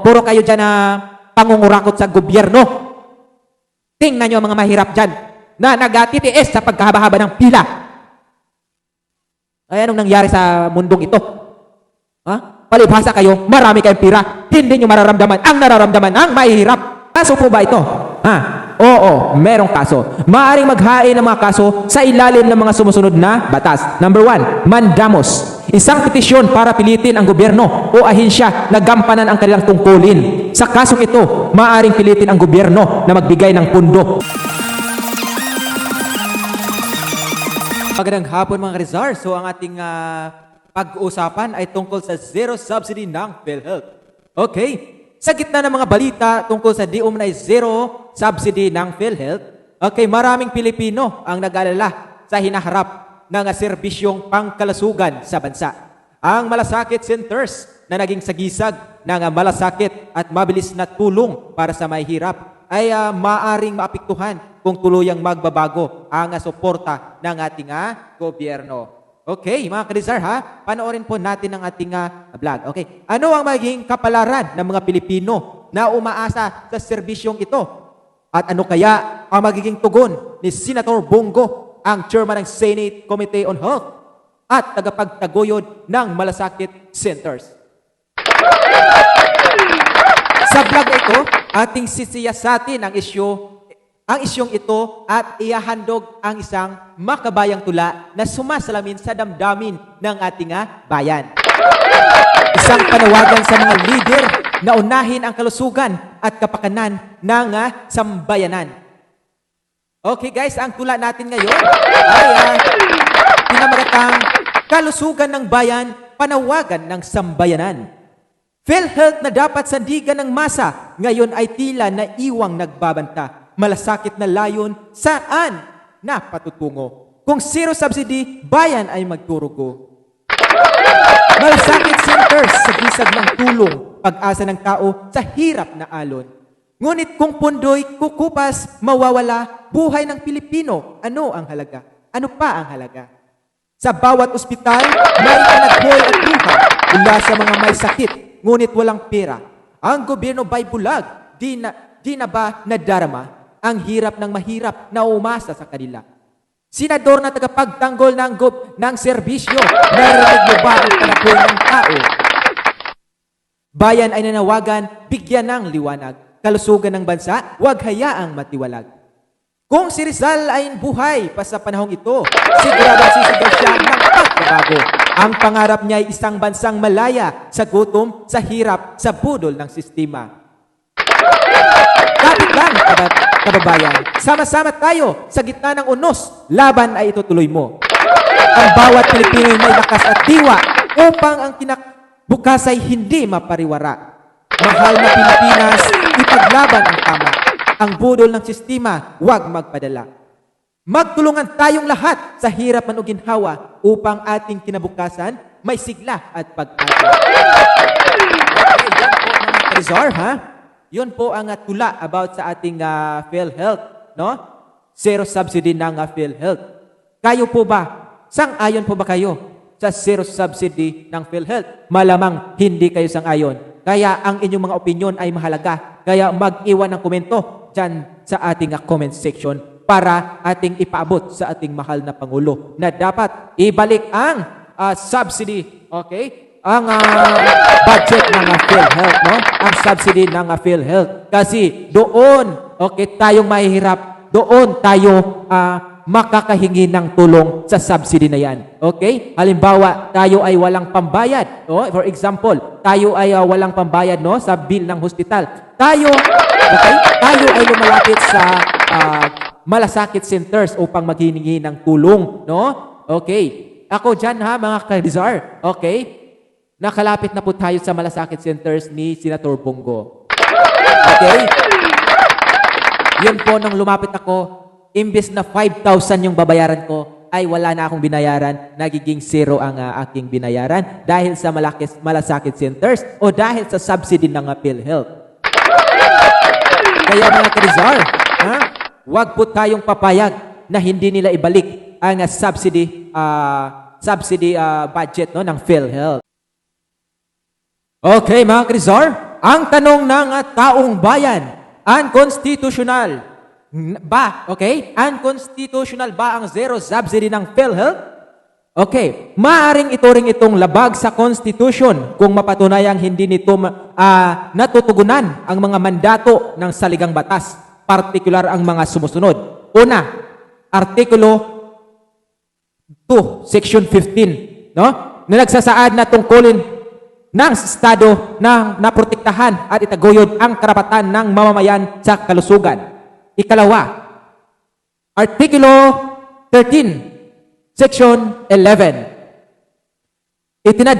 Puro kayo dyan na pangungurakot sa gobyerno. Tingnan nyo ang mga mahirap dyan na nagatitiis sa pagkahaba-haba ng pila. Ay, anong nangyari sa mundong ito? Ha? Palibhasa kayo, marami kayong pira. Hindi nyo mararamdaman ang nararamdaman ng mahirap. Kaso po ba ito? Ha? Oo, merong kaso. Maaring maghain ng mga kaso sa ilalim ng mga sumusunod na batas. Number one, mandamos. Isang petisyon para pilitin ang gobyerno o ahensya na gampanan ang kanilang tungkulin. Sa kasong ito, maaring pilitin ang gobyerno na magbigay ng pundo. Magandang hapon mga Rizar. So ang ating ah, pag-uusapan ay tungkol sa zero subsidy ng PhilHealth. Okay, sa gitna ng mga balita tungkol sa di umano'y zero subsidy ng PhilHealth, okay, maraming Pilipino ang nag-alala sa hinaharap ng serbisyong pangkalasugan sa bansa. Ang malasakit centers na naging sagisag ng malasakit at mabilis na tulong para sa mahihirap ay ah, maaring maapektuhan kung tuluyang magbabago ang ah, suporta ng ating ah, gobyerno. Okay, mga Krizar ha, panoorin po natin ang ating ah, vlog. Okay, ano ang magiging kapalaran ng mga Pilipino na umaasa sa serbisyong ito? At ano kaya ang magiging tugon ni Senator Bongo, ang chairman ng Senate Committee on Health at tagapagtaguyod ng Malasakit Centers? Sa vlog ito, ating sisiyasatin ang isyu ang isyong ito at ihahandog ang isang makabayang tula na sumasalamin sa damdamin ng ating ah, bayan. Isang panawagan sa mga leader na unahin ang kalusugan at kapakanan ng ah, sambayanan. Okay guys, ang tula natin ngayon ay uh, pinamagatang Kalusugan ng Bayan, Panawagan ng Sambayanan. PhilHealth na dapat sandigan ng masa, ngayon ay tila na iwang nagbabanta. Malasakit na layon, saan na patutungo? Kung zero subsidy, bayan ay magturugo. Malasakit centers sa gisag ng tulong, pag-asa ng tao sa hirap na alon. Ngunit kung pundo'y kukupas, mawawala, buhay ng Pilipino, ano ang halaga? Ano pa ang halaga? Sa bawat ospital, may kanaghoy at luha mula sa mga may sakit, ngunit walang pera. Ang gobyerno ba'y bulag? Di na, di na ba nadarama ang hirap ng mahirap na umasa sa kanila? Senador na tagapagtanggol ng, gob, ng serbisyo, narinig mo ba ang kanaghoy ng tao? Bayan ay nanawagan, bigyan ng liwanag. Kalusugan ng bansa, huwag hayaang matiwalag. Kung si Rizal ay buhay pa sa panahong ito, sigurado sisigaw siya ng pagbabago. Ang pangarap niya ay isang bansang malaya sa gutom, sa hirap, sa budol ng sistema. Kapit lang, kaba- kababayan. Sama-sama tayo sa gitna ng unos. Laban ay itutuloy mo. Ang bawat Pilipino ay may lakas at diwa upang ang kinakbukas ay hindi mapariwara. Mahal na Pilipinas, ipaglaban ang tama. Ang budol ng sistema, huwag magpadala. Magtulungan tayong lahat sa hirap man o ginhawa upang ating kinabukasan may sigla at pag-asa. Yan Rizar, ha? Yun po ang uh, tula about sa ating uh, PhilHealth, no? Zero subsidy ng uh, PhilHealth. Kayo po ba? Sang-ayon po ba kayo sa zero subsidy ng PhilHealth? Malamang hindi kayo sang-ayon. Kaya ang inyong mga opinion ay mahalaga. Kaya mag-iwan ng komento dyan sa ating uh, comment section para ating ipaabot sa ating mahal na Pangulo na dapat ibalik ang uh, subsidy, okay? Ang uh, budget ng uh, PhilHealth, no? Ang subsidy ng uh, PhilHealth. Kasi doon, okay, tayong mahihirap, doon tayo uh, makakahingi ng tulong sa subsidy na yan. Okay? Halimbawa, tayo ay walang pambayad. No? For example, tayo ay uh, walang pambayad no sa bill ng hospital. Tayo, okay? Tayo ay lumalapit sa uh, malasakit centers upang maghihingi ng tulong, no? Okay. Ako dyan ha, mga ka-Rizar. Okay? Nakalapit na po tayo sa malasakit centers ni Senator Bongo. Okay? Yun po, nung lumapit ako, imbes na 5,000 yung babayaran ko, ay wala na akong binayaran, nagiging zero ang uh, aking binayaran dahil sa malakis, malasakit centers o dahil sa subsidy ng uh, PhilHealth. Kaya mga Karizar, ha? Huwag po tayong papayag na hindi nila ibalik ang uh, subsidy uh, subsidy uh, budget no ng PhilHealth. Okay, mga Karizar, Ang tanong ng taong bayan, unconstitutional ba, okay? Unconstitutional ba ang zero subsidy ng PhilHealth? Okay, maaring ituring itong labag sa Constitution kung mapatunayang hindi nito ah, natutugunan ang mga mandato ng saligang batas, partikular ang mga sumusunod. Una, Artikulo 2, Section 15, no? Na nagsasaad na tungkulin ng Estado na naprotektahan at itaguyod ang karapatan ng mamamayan sa kalusugan. Ikalawa, Artikulo 13, Section 11. Itinad,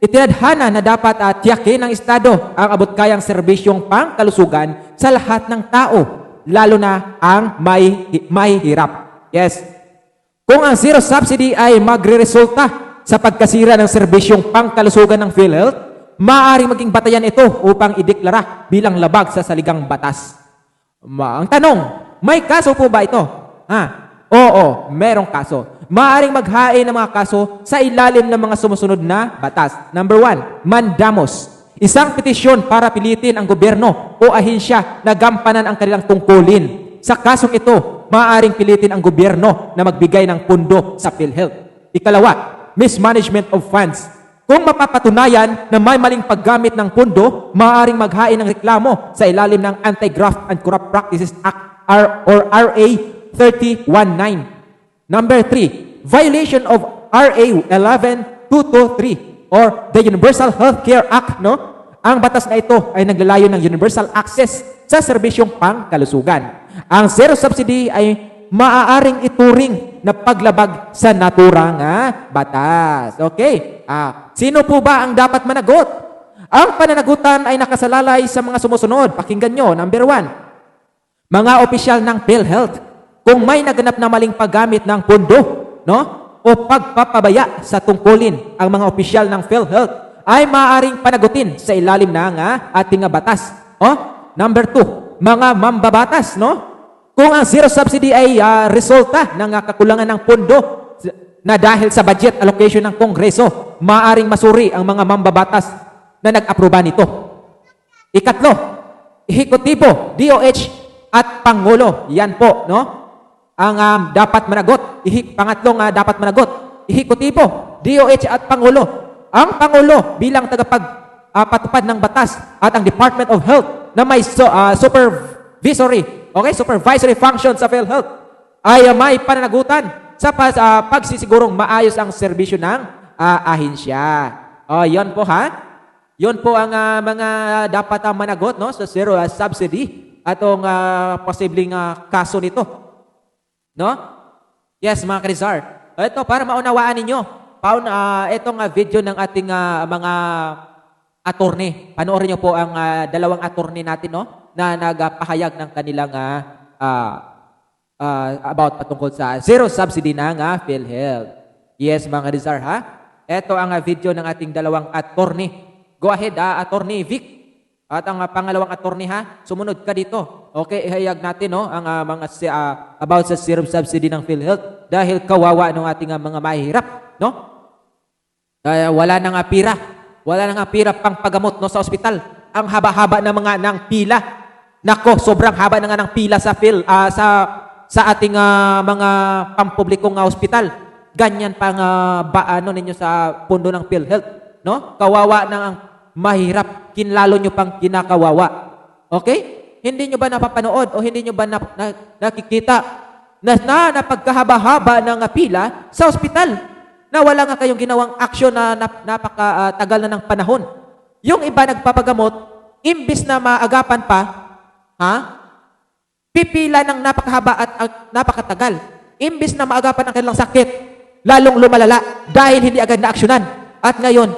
itinadhana na dapat at tiyakin ng Estado ang abot-kayang serbisyong pangkalusugan sa lahat ng tao, lalo na ang may, may hirap. Yes. Kung ang zero subsidy ay magre-resulta sa pagkasira ng serbisyong pangkalusugan ng PhilHealth, maaaring maging batayan ito upang ideklara bilang labag sa saligang batas. Ma, ang tanong, may kaso po ba ito? Ha? Oo, merong kaso. Maaring maghain ng mga kaso sa ilalim ng mga sumusunod na batas. Number one, mandamos. Isang petisyon para pilitin ang gobyerno o ahensya na gampanan ang kanilang tungkulin. Sa kasong ito, maaaring pilitin ang gobyerno na magbigay ng pundo sa PhilHealth. Ikalawa, mismanagement of funds. Kung mapapatunayan na may maling paggamit ng pundo, maaaring maghain ng reklamo sa ilalim ng Anti-Graft and Corrupt Practices Act R or RA 3019. Number 3, violation of RA 11223 or the Universal Healthcare Act, no? Ang batas na ito ay naglalayo ng universal access sa serbisyong pangkalusugan. Ang zero subsidy ay maaaring ituring na paglabag sa naturang ah, batas. Okay? Ah, sino po ba ang dapat managot? Ang pananagutan ay nakasalalay sa mga sumusunod. Pakinggan nyo. Number one, mga opisyal ng PhilHealth, kung may naganap na maling paggamit ng pundo, no? O pagpapabaya sa tungkulin ang mga opisyal ng PhilHealth ay maaaring panagutin sa ilalim ng ah, ating batas. O, number two, mga mambabatas, no? Kung ang zero subsidy ay ah, resulta ng ah, kakulangan ng pundo na dahil sa budget allocation ng Kongreso, maaaring masuri ang mga mambabatas na nag-aproba nito. Ikatlo, ehekutibo, DOH at Pangulo. Yan po, no? Ang um, dapat managot. Ihi, pangatlong uh, dapat managot. Ehekutibo, DOH at Pangulo. Ang Pangulo bilang tagapag uh, ng batas at ang Department of Health na may so, uh, supervisory, okay, supervisory function sa PhilHealth ay uh, may pananagutan sa pas, uh, pagsisigurong maayos ang serbisyo ng uh, ahensya. Oh, yon po ha. Yon po ang ah, mga dapat uh, managot no sa zero ah, subsidy atong uh, posibleng ah, kaso nito. No? Yes, mga Krizar. Ito para maunawaan ninyo. Paun uh, itong ah, video ng ating ah, mga attorney. Panoorin niyo po ang ah, dalawang attorney natin no na nagpahayag ng kanilang ah, ah, about patungkol sa zero subsidy ng uh, PhilHealth. Yes, mga Rizar ha. Ito ang video ng ating dalawang attorney. Go ahead, ah, attorney Vic. At ang pangalawang attorney ha, sumunod ka dito. Okay, ihayag natin no ang ah, mga ah, about sa zero subsidy ng PhilHealth dahil kawawa ng ating ah, mga mahihirap, no? Kaya wala nang nga pira. Wala nang nga pira pang pagamot no sa ospital. Ang haba-haba ng mga ng pila. Nako, sobrang haba na nga ng pila sa Phil ah, sa sa ating ah, mga pampublikong ah, ospital. Ganyan pang ah, ba ano ninyo sa pundo ng PhilHealth, no? Kawawa na ang mahirap, kinlalo nyo pang kinakawawa. Okay? Hindi nyo ba napapanood o hindi nyo ba na, na- nakikita na, na napagkahaba-haba ng pila sa ospital? na wala nga kayong ginawang aksyon na nap- napakatagal na ng panahon. Yung iba nagpapagamot, imbis na maagapan pa, ha? Pipila ng napakahaba at, at napakatagal. Imbis na maagapan ang kanilang sakit, lalong lumalala dahil hindi agad na aksyonan. At ngayon,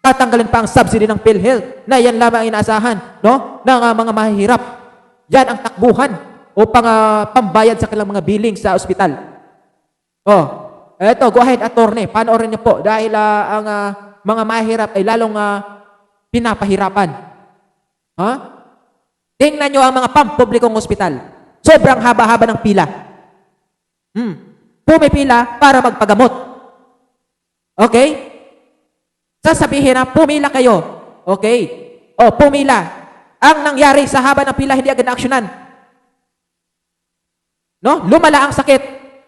tatanggalin pa ang subsidy ng PhilHealth na yan lamang ang inaasahan no? ng ah, mga mahihirap. Yan ang takbuhan upang ah, pambayad sa kanilang mga billing sa ospital. Oh, eto, go ahead, attorney. Panoorin niyo po dahil ah, ang ah, mga mahirap ay lalong ah, pinapahirapan. Ha? Tingnan niyo ang mga pampublikong ospital. Sobrang haba-haba ng pila. Hmm. Pumipila para magpagamot. Okay? Sasabihin na pumila kayo. Okay. o pumila. Ang nangyari sa haba ng pila, hindi agad na-aksyonan. No? Lumala ang sakit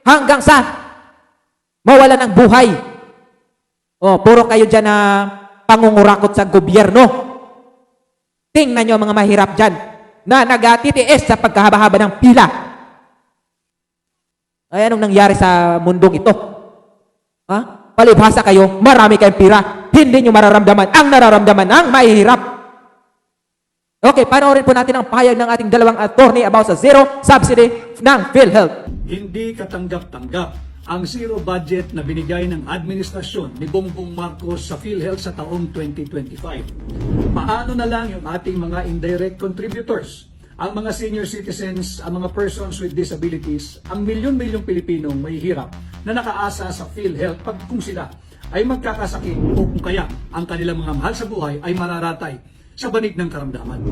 hanggang sa mawala ng buhay. O, puro kayo dyan na pangungurakot sa gobyerno. Tingnan nyo mga mahirap dyan na nagatitiis sa pagkahaba-haba ng pila. Ay, anong nangyari sa mundong ito? Ha? Palibhasa kayo, marami kayong pira. Hindi nyo mararamdaman ang nararamdaman ng mahihirap. Okay, panoorin po natin ang payag ng ating dalawang attorney about sa zero subsidy ng PhilHealth. Hindi katanggap-tanggap ang zero budget na binigay ng administrasyon ni Bongbong Marcos sa PhilHealth sa taong 2025. Paano na lang yung ating mga indirect contributors, ang mga senior citizens, ang mga persons with disabilities, ang milyon-milyong Pilipinong may hirap na nakaasa sa PhilHealth pag kung sila ay magkakasakit o kung kaya ang kanilang mga mahal sa buhay ay mararatay sa banig ng karamdaman.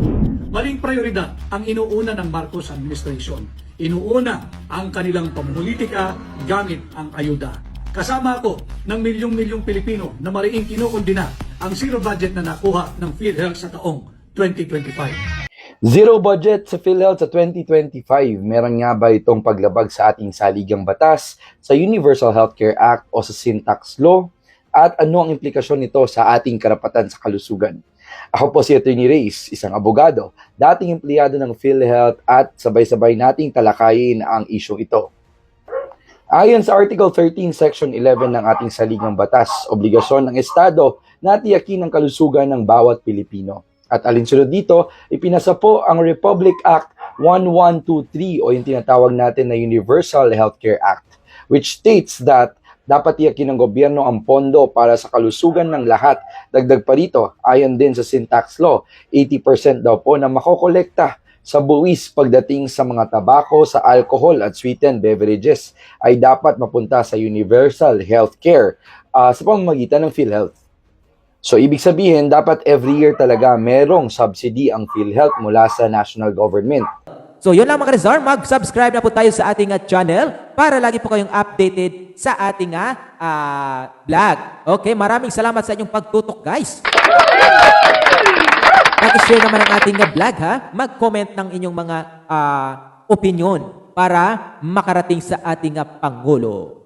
Maling prioridad ang inuuna ng Marcos administration. Inuuna ang kanilang pamumulitika gamit ang ayuda. Kasama ako ng milyong-milyong Pilipino na mariing kinukundina ang zero budget na nakuha ng PhilHealth sa taong 2025. Zero budget sa PhilHealth sa 2025. Meron nga ba itong paglabag sa ating saligang batas, sa Universal Healthcare Act o sa Syntax Law? At ano ang implikasyon nito sa ating karapatan sa kalusugan? Ako po si Attorney Reyes, isang abogado, dating empleyado ng PhilHealth at sabay-sabay nating talakayin ang isyong ito. Ayon sa Article 13, Section 11 ng ating saligang batas, obligasyon ng Estado na tiyakin ang kalusugan ng bawat Pilipino. At alinsunod dito, ipinasa po ang Republic Act 1123 o yung tinatawag natin na Universal Healthcare Act, which states that dapat tiyakin ng gobyerno ang pondo para sa kalusugan ng lahat. Dagdag pa rito, ayon din sa Syntax Law, 80% daw po na makokolekta sa buwis pagdating sa mga tabako, sa alcohol at sweetened beverages ay dapat mapunta sa universal healthcare uh, sa pamamagitan ng PhilHealth. So, ibig sabihin, dapat every year talaga merong subsidy ang PhilHealth mula sa national government. So yun lang mga Rizar, mag-subscribe na po tayo sa ating uh, channel para lagi po kayong updated sa ating uh, uh, vlog. Okay, maraming salamat sa inyong pagtutok guys. Mag-share naman ang ating uh, vlog ha. Mag-comment ng inyong mga uh, opinion para makarating sa ating uh, Pangulo.